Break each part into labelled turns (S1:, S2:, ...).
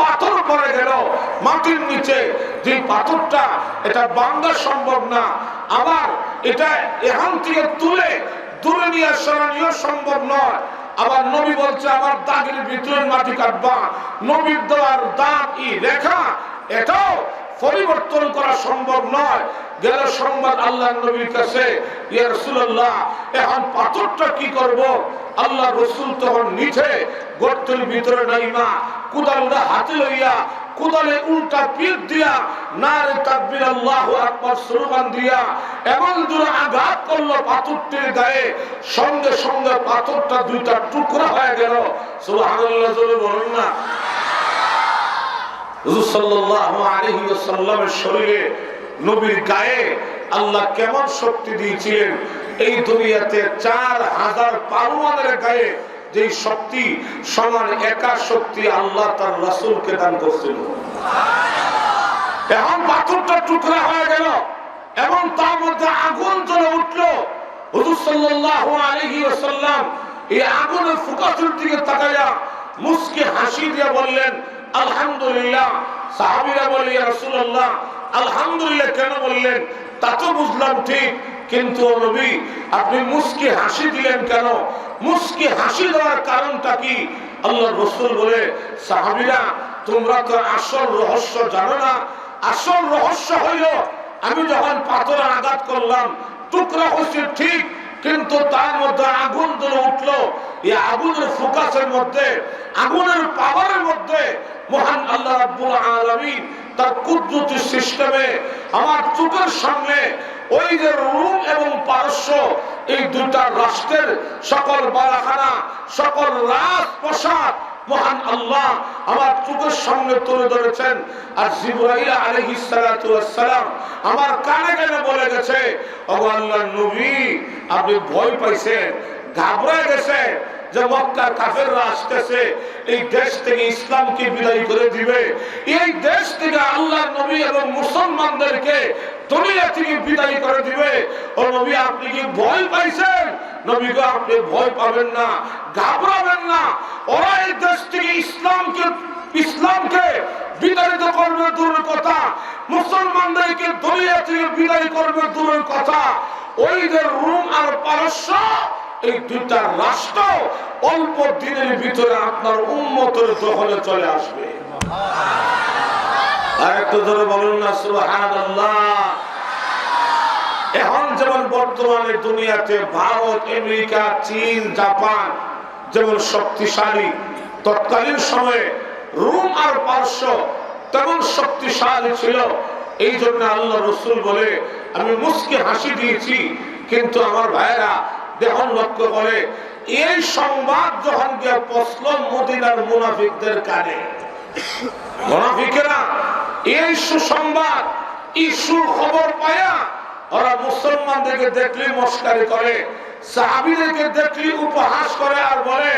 S1: পাথর পড়ে গেল, মাটির নিচে। যে পাথরটা, এটা বাংলা সম্ভব না। আবার এটা এখান থেকে তুলে, দূরে নিয়ে সরানিও সম্ভব নয়। আবার নবী বলছে, আমার দাগের ভিতরে মাটি কাটবা। নবীর দেওয়ার দাগ ই রেখা, এটাও পরিবর্তন করা সম্ভব নয়। গেল সংবাদ আল্লাহ নবীর কাছে এখন পাথরটা কি করব? আল্লাহ রসুল তখন নিচে গর্তের ভিতরে নাইমা, কুদালটা হাতে লইয়া, কুদালে উল্টা পিঠ দিয়া আকবার স্লোগান দিয়া, এমন দূরে আঘাত করল পাথরটির গায়ে। সঙ্গে সঙ্গে পাথরটা দুইটা টুকরা হয়ে গেল। না। শরীরে নবীর গায়ে আল্লাহ কেমন শক্তি দিয়েছিলেন? এই দুনিয়াতে চার হাজার পারমানের গায়ে যে শক্তি, সমান একা শক্তি আল্লাহ তার রাসূলকে দান করছিল। এখন পাথরটা টুকরা হয়ে গেল এবং তার মধ্যে আগুন জ্বলে উঠল। হুজুর সাল্লাল্লাহু আলাইহি ওয়াসাল্লাম এই আগুনের দিকে তাকায়া মুস্কি হাসি দিয়ে বললেন, আলহামদুলিল্লাহ। সাহাবীরা বলে ইয়া রাসূলুল্লাহ। আলহামদুলিল্লাহ কেন বললেন? তা তো বুঝলাম ঠিক। কিন্তু নবী, আপনি মুস্কি হাসি দিলেন কেন? মুস্কি হাসি দেওয়ার কারণটা কি? আল্লাহ রসুল বলে, সাহাবীরা, তোমরা তো আসল রহস্য জানো না। আসল রহস্য হইল, আমি যখন পাথরে আঘাত করলাম, টুকরা হচ্ছে ঠিক, কিন্তু তার মধ্যে আগুন ধরে উঠল। এই আগুনের ফোকাসের মধ্যে, আগুনের পাওয়ারের মধ্যে মহান আল্লাহ রাব্বুল আলামিন তার কুদরতি সিস্টেমে, আমার চোখের সামনে ওই যে রুম এবং পারস্য, এই দুটা রাষ্ট্রের সকল বালাখানা, সকল রাজপ্রসাদ, মহান আল্লাহ আমার চোখের সামনে তুলে ধরেছেন। আর জিব্রাইল আলাইহিস আমার কানে কানে বলে গেছে, ও আল্লাহর নবী, আপনি ভয় পাইছেন ঘাবড়ে গেছে যে মক্কার কাফেররা আসতেছে, এই দেশ থেকে ইসলামকে বিদায় করে দিবে। এই দেশ থেকে আল্লাহ নবী এবং মুসলমানদেরকে দুনিয়া থেকে বিদায় করে দিবে। ও নবী, আপনি কি ভয় পাইছেন? নবী গো, আপনি ভয় পাবেন না, ঘাবড়াবেন না। ওরা এই দেশ থেকে ইসলামকে ইসলামকে বিতাড়িত করবে দূরের কথা। মুসলমানদেরকে দুনিয়া থেকে বিদায় করবে দূরের কথা। ওই যে রুম আর পারস্য এই দুইটা রাষ্ট্র অল্প দিনের ভিতরে আপনার উন্মতের দখলে চলে আসবে। আর ধরে বলুন না, সুবহানাল্লাহ। এখন যেমন বর্তমানে দুনিয়াতে ভারত, আমেরিকা, চীন, জাপান যেমন শক্তিশালী, তৎকালীন সময়ে রোম আর পার্শ্ব তেমন শক্তিশালী ছিল। এই জন্য আল্লাহ রসুল বলে, আমি মুসকে হাসি দিয়েছি, কিন্তু আমার ভাইয়েরা দেখুন লক্ষ্য করে। এই সংবাদ যখন গিয়ে পসল মদিনার মুনাফিকদের কানে। মুনাফিকেরা এই সুসংবাদ ইস্যু খবর পায়া ওরা মুসলমানদেরকে দেখলে মস্কারি করে, সাহাবিদেরকে দেখলে উপহাস করে আর বলে,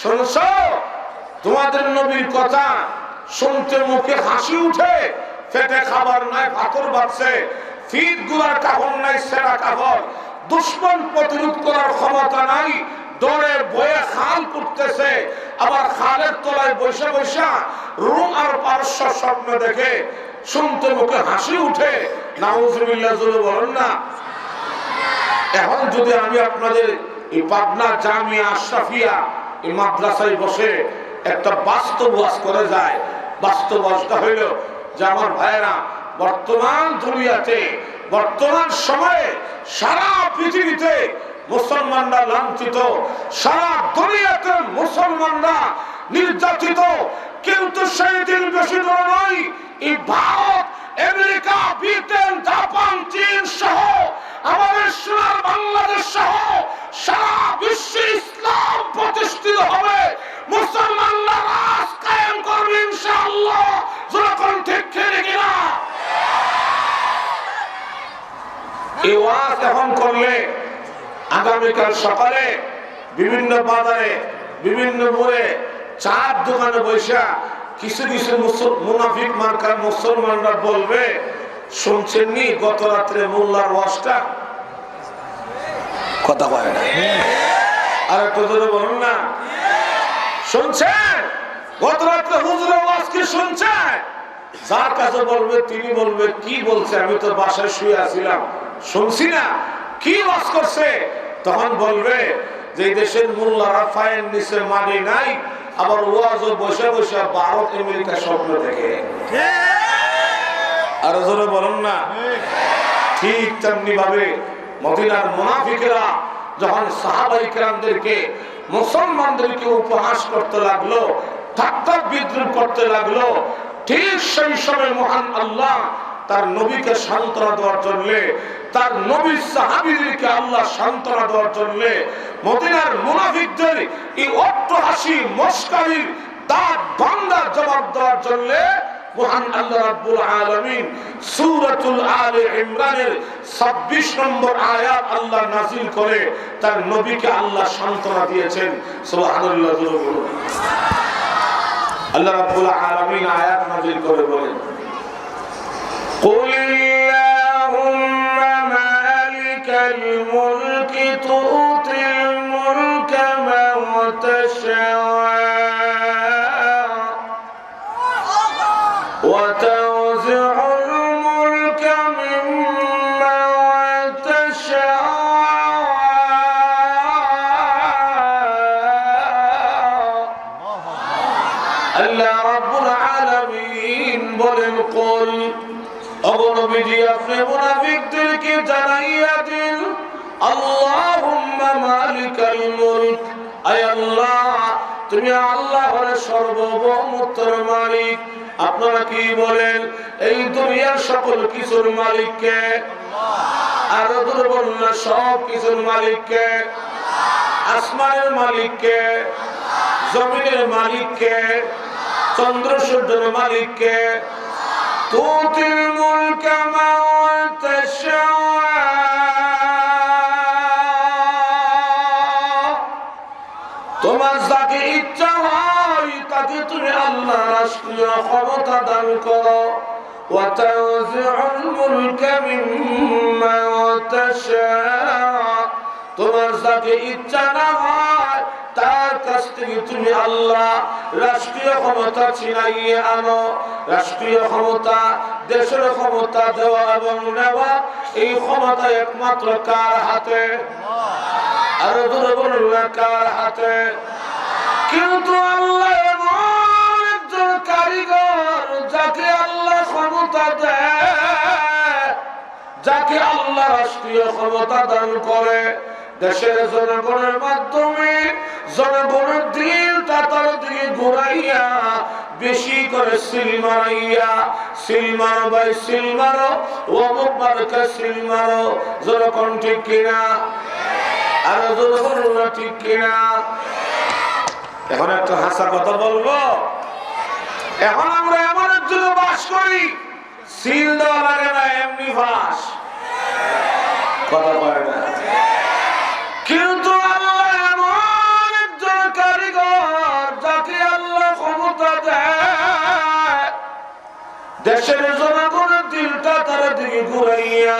S1: শুনছ? তোমাদের নবীর কথা শুনতে মুখে হাসি উঠে, পেটে খাবার নাই, ভাতর বাড়ছে ফিটগুলার কাপড় নাই, সেরা কাপড় দুশ্মন প্রতিরোধ করার ক্ষমতা নাই দরে বয়ে খাল করতেছে আবার খালের তলায় বৈশা বৈশা রুম আর পারস্য স্বপ্ন দেখে শুনতে মুখে হাসি উঠে। নাউজুবিল্লাহ বলেন না। এখন যদি আমি আপনাদের এই পাবনা জামিয়া আশরাফিয়া এই মাদ্রাসায় বসে একটা বাস্তব ওয়াজ করে যায় বাস্তব ওয়াজটা হইল যে আমার ভাইয়েরা বর্তমান দুনিয়াতে, বর্তমান সময়ে সারা পৃথিবীতে মুসলমানরা লাঞ্ছিত, সারা দুনিয়াতে মুসলমানরা নির্যাতিত কিন্তু সেই দিন বেশি দূর নয়। এই ভারত, আমেরিকা, ব্রিটেন, জাপান, চীন সহ, আমাদের সোনার বাংলাদেশ সহ সারা বিশ্বে ইসলাম প্রতিষ্ঠিত হবে। মুসলমানরা রাজ কায়েম করবে ইনশাআল্লাহ। যখন ঠিক খেলে কিনা এই ওয়াজ এখন করলে আগামীকাল সকালে বিভিন্ন বাজারে, বিভিন্ন মোড়ে চার দোকানে বৈশা কিছু কিছু মুনাফিক মার্কার মুসলমানরা বলবে, শুনছেননি গত রাত্রে মোল্লার ওয়াজটা? কথা কয় না। আর একটু ধরে বলুন না। শুনছেন? গত রাত্রে হুজুরের ওয়াজ কি শুনছে যার কাছে বলবে, তিনি বলবে, কি বলছে? আমি তো বাসায় শুয়ে আছিলাম। শুনছি না। কি ওয়াজ করছে? তখন বলবে যে দেশের মোল্লারা ফাইন নিচে মানি নাই আবার ওয়াজও বসে বসে ভারত আমেরিকা স্বপ্ন দেখে। আরও জোরে বলুন না। ঠিক তেমনি ভাবে মদিনার মুনাফিকেরা যখন সাহাবাই কেরামদেরকে মুসলমানদেরকে উপহাস করতে লাগল ঠাট্টা বিদ্রুপ করতে লাগল ঠিক সেই সময় মহান আল্লাহ তার নবীকে সান্ত্বনা দেওয়ার জন্য, তার নবীর সাহাবিদেরকে আল্লাহ সান্ত্বনা দেওয়ার জন্য, মদিনার মুনাফিকদের এই অট্টহাসি মস্কারির দাঁত ভাঙ্গার জবাব দেওয়ার জন্য মহান আল্লাহ রাব্বুল আলামিন সূরাতুল আলে ইমরানের 26 নম্বর আয়াত আল্লাহ করে তার নবীকে আল্লাহ দিয়েছেন। আল্লাহ করে বলেন قل اللهم مالك الملك تؤتي আপনি মুনাফিকদেরকে জানাইয়া দিন। আল্লাহুম্মা মালিকাল মুলক। আয় আল্লাহ, তুমি আল্লাহর সর্বভৌমত্বের মালিক। আপনারা কি বলেন, এই দুনিয়ার সকল কিছুর মালিককে আরও দুর্বল না সব কিছুর মালিককে আসমানের মালিককে জমিনের মালিককে চন্দ্র সূর্যের মালিককে তুতিল মুলক মান তাশা তোমার যাকে ইচ্ছা হয় তাকে তুমি আল্লাহ রাষ্ট্রীয় ক্ষমতা দান করো وتنزع الملك ممن تشاء তোমার যাকে ইচ্ছা না হয় তার কাছ থেকে তুমি আল্লাহ রাষ্ট্রীয় ক্ষমতা ছিনাইয়ে আনো রাষ্ট্রীয় ক্ষমতা, দেশের ক্ষমতা দেওয়া এবং নেওয়া, এই ক্ষমতা একমাত্র কার হাতে? আরও দূরে বলুন, কার হাতে? কিন্তু আল্লাহ এমন একজন কারিগর যাকে আল্লাহ ক্ষমতা দেয়, যাকে আল্লাহ রাষ্ট্রীয় ক্ষমতা দান করে। দেশের জনগণের মাধ্যমে জনগণের দিলটা তার দিকে ঘুরাইয়া, বেশি করে সিল মারাইয়া, সিল মারো ভাই, সিল মারো অমুক মারকে সিল মারো। জনগণ ঠিক কিনা? আরও জনগণ ঠিক কিনা? এখন একটা হাসা কথা বলব? এখন আমরা এমন একজনে বাস করি, সিল দেওয়া লাগে না, এমনি বাস। কথা কয় না। কিন্তু দেশের জনগণের দিলটা তার দিকে ঘুরাইয়া,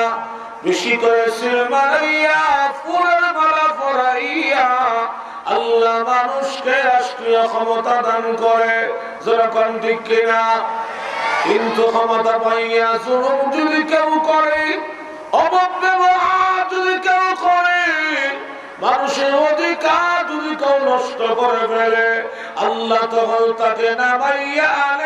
S1: বেশি করে সিল মারাইয়া, ফুলের মালা পরাইয়া, আল্লাহ মানুষকে রাষ্ট্রীয় ক্ষমতা দান করে। যেরকম ঠিক কিনা? কিন্তু ক্ষমতা পাইয়া জুলুম যদি কেউ করে, অপব্যবহার যদি কেউ করে, মানুষের অধিকার যদি কেউ নষ্ট করে ফেলে, আল্লাহ তখন তাকে নামাইয়া আনে।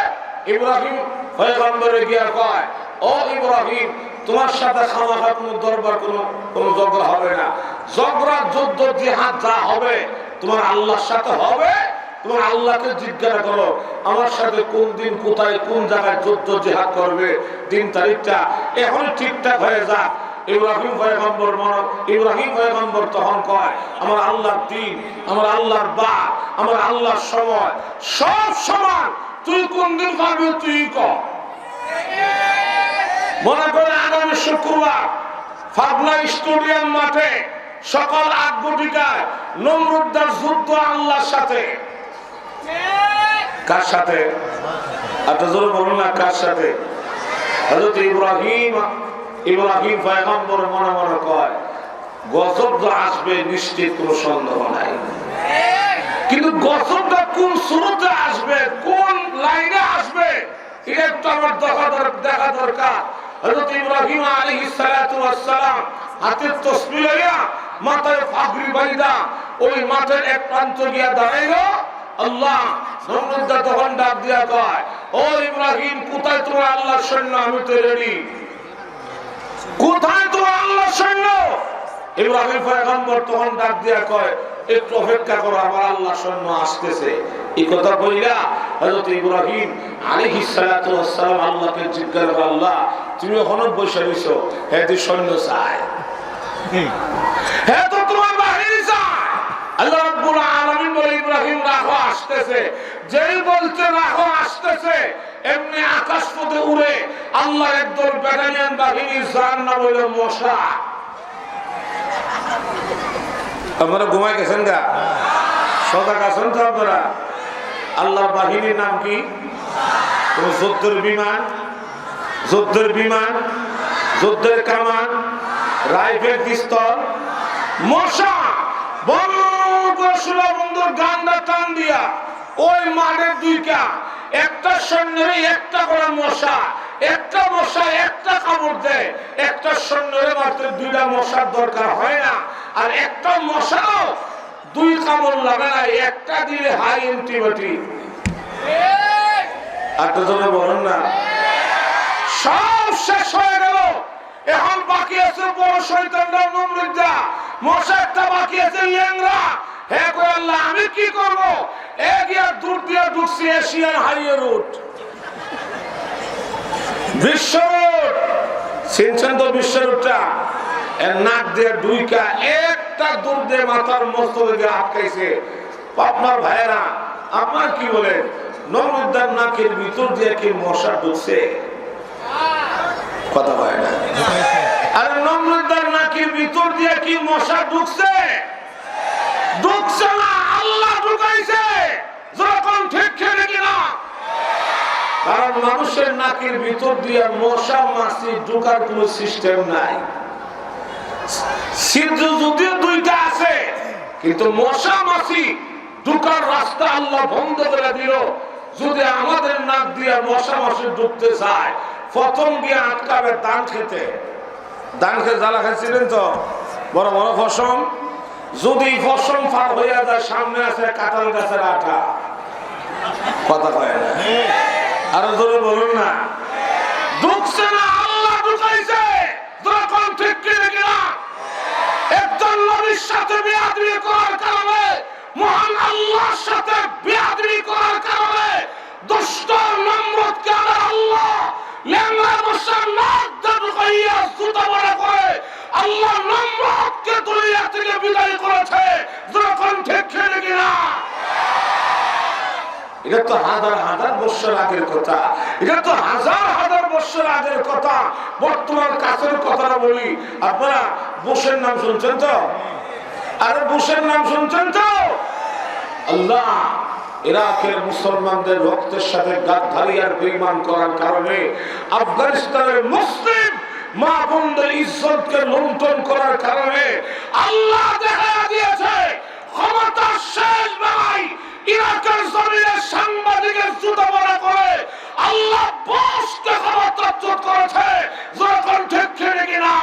S1: ইব্রাহিম পয়গম্বরে গিয়া কয়, ও ইব্রাহিম, তোমার সাথে খামাখা কোনো দরবার, কোনো কোনো ঝগড়া হবে না। ঝগড়া, যুদ্ধ, জিহাদ যা হবে, তোমার আল্লাহর সাথে হবে। তোমার আল্লাহকে জিজ্ঞাসা করো, আমার সাথে কোন দিন, কোথায়, কোন জায়গায় যুদ্ধ, জিহাদ করবে? দিন তারিখটা এখন ঠিকঠাক হয়ে যাক। ইব্রাহিম পয়গম্বর ইব্রাহিম পয়গম্বর তখন কয়, আমার আল্লাহর দিন, আমার আল্লাহর বা আমার আল্লাহর সময় সব সমান। তুই কোন দিন পারবি, তুই ক। মনে করে আগামী শুক্রবার ফাবনা স্টেডিয়াম মাঠে সকাল আট ঘটিকায় নমরুদ্দার যুদ্ধ আল্লাহর সাথে। কার সাথে? একটা জোরে বলুন না, কার সাথে? হযরত ইব্রাহিম ইব্রাহিম পয়গম্বর মনে মনে কয়, গজব তো আসবে, নিশ্চিত কোনো সন্দেহ নাই। কিন্তু গজবটা কোন শুরুতে আসবে, কোন লাইনে আসবে। এটা একটু আমার দেখা দেখা দরকার। হযরত ইব্রাহিম আলাইহিস সালাতু ওয়াস সালাম হাতে তসবিহ লইয়া মাথায় ফাগরি বাইদা ওই মাঠের এক প্রান্ত গিয়া দাঁড়াইলো। আল্লাহ নমরুদ্দা তখন ডাক দিয়া কয়, ও ইব্রাহিম, কোথায় তোমার আল্লাহর সৈন্য? আমি তো রেডি। কোথায় তোমার আল্লাহর সৈন্য? ইব্রাহিম পয়গম্বর তখন ডাক দিয়া কয়, একটু অপেক্ষা করো, আমার আল্লাহ সৈন্য আসতেছে। এই কথা বইলা হযরত ইব্রাহিম আলাইহিস সালাতু আল্লাহকে জিজ্ঞাসা আল্লাহ তুমি এখনও বসে রইছো? হ্যাঁ তুই সৈন্য চাই হ্যাঁ তো তোমার বাহিনী চায়। আল্লাহ রাব্বুল আলামিন বলে ইব্রাহিম রাখো আসতেছে। যেই বলছে রাখো আসতেছে এমনি আকাশ পথে উড়ে আল্লাহ একদল ব্যাটালিয়ান বাহিনী যার নাম হইল মশা। আপনারা ঘুমাই গেছেন গা? সদা গেছেন তো আপনারা? আল্লাহ বাহিনীর নাম কি? যুদ্ধের বিমান? যুদ্ধের বিমান? যুদ্ধের কামান? Rifle pistol? মশা! টান দিয়া। ওই মাঠের একটা একটা করে মশা। একটা মশা, একটা দেয়। একটা দুইটা মশার দরকার হয় না। আর একটা মশাও দুই কামড় লাগে না একটা দিলে হাই অ্যান্টিবায়োটিক জন্য বলেন না। সব শেষ এখন বাকি আছে বড় বাকি আছে হে আমি কি এশিয়ান রুট বিশ্ব তো বিশ্ব এর নাক দিয়ে দুইকা একটা দূর দিয়ে মাথার মস্ত দিয়ে আটকাইছে আপনার ভাইয়েরা আপনার কি বলে নাকের ভিতর দিয়ে কি মশা ঢুকছে? কথা হয় না। নাকের ভিতর দিয়ে কি মশা ঢুকছে? ঢুকছে না, আল্লাহ ঢুকাইছে। যখন ঠিক খেলে কিনা। কারণ মানুষের নাকের ভিতর দিয়ে মশা মাছি ঢুকার কোন সিস্টেম নাই। যদিও দুইটা আছে, কিন্তু মশা মাছি ঢুকার রাস্তা আল্লাহ বন্ধ করে দিল। যদি আমাদের নাক দিয়ে মশা মাছি ঢুকতে চায়, প্রথম গিয়ে আটকাবে ধান খেতে। ধান খেতে জ্বালা খাচ্ছিলেন তো? বড় বড় ফসম। যদি ফসম ফার হইয়া যায়, সামনে আছে কাঁঠাল গাছের আঠা। কথা কয় না। আরও জোরে বলুন না। ঢুকছে না, আল্লাহ ঢুকাইছে ঠিক কিনে? নবীর সাথে বিয়াদবি করার কারণে মহান আল্লাহর সাথে বিয়াদবি করার কারণে দুষ্ট নম্রতকে আমার আল্লাহ লেঙ্গা বসার নাক দিয়ে ঢুকাইয়া জুতা বড় করে আল্লাহ নম্রতকে দুনিয়া থেকে বিদায় করেছে যখন ঠিক কিনে কিনা এটা তো হাজার হাজার বছর আগের কথা। এটা তো হাজার হাজার বছর আগের কথা। বর্তমান কাছের কথাটা বলি। আপনারা বুশের নাম শুনছেন তো? আরে বুশের নাম শুনছেন তো? আল্লাহ, ইরাকের মুসলমানদের রক্তের সাথে গাদ্দারি আর বেঈমান করার কারণে আফগানিস্তানের মুসলিম মা বোনদের ইজ্জতকে লুণ্ঠন করার কারণে আল্লাহ দেখা দিয়েছে। ক্ষমতার শেষ বেলায় ইরাকের জমিনে সাংবাদিকের জুতো মনে করে আল্লাহ বসকে ক্ষমতা করেছে জোরে কণ্ঠে খেলে কিনা।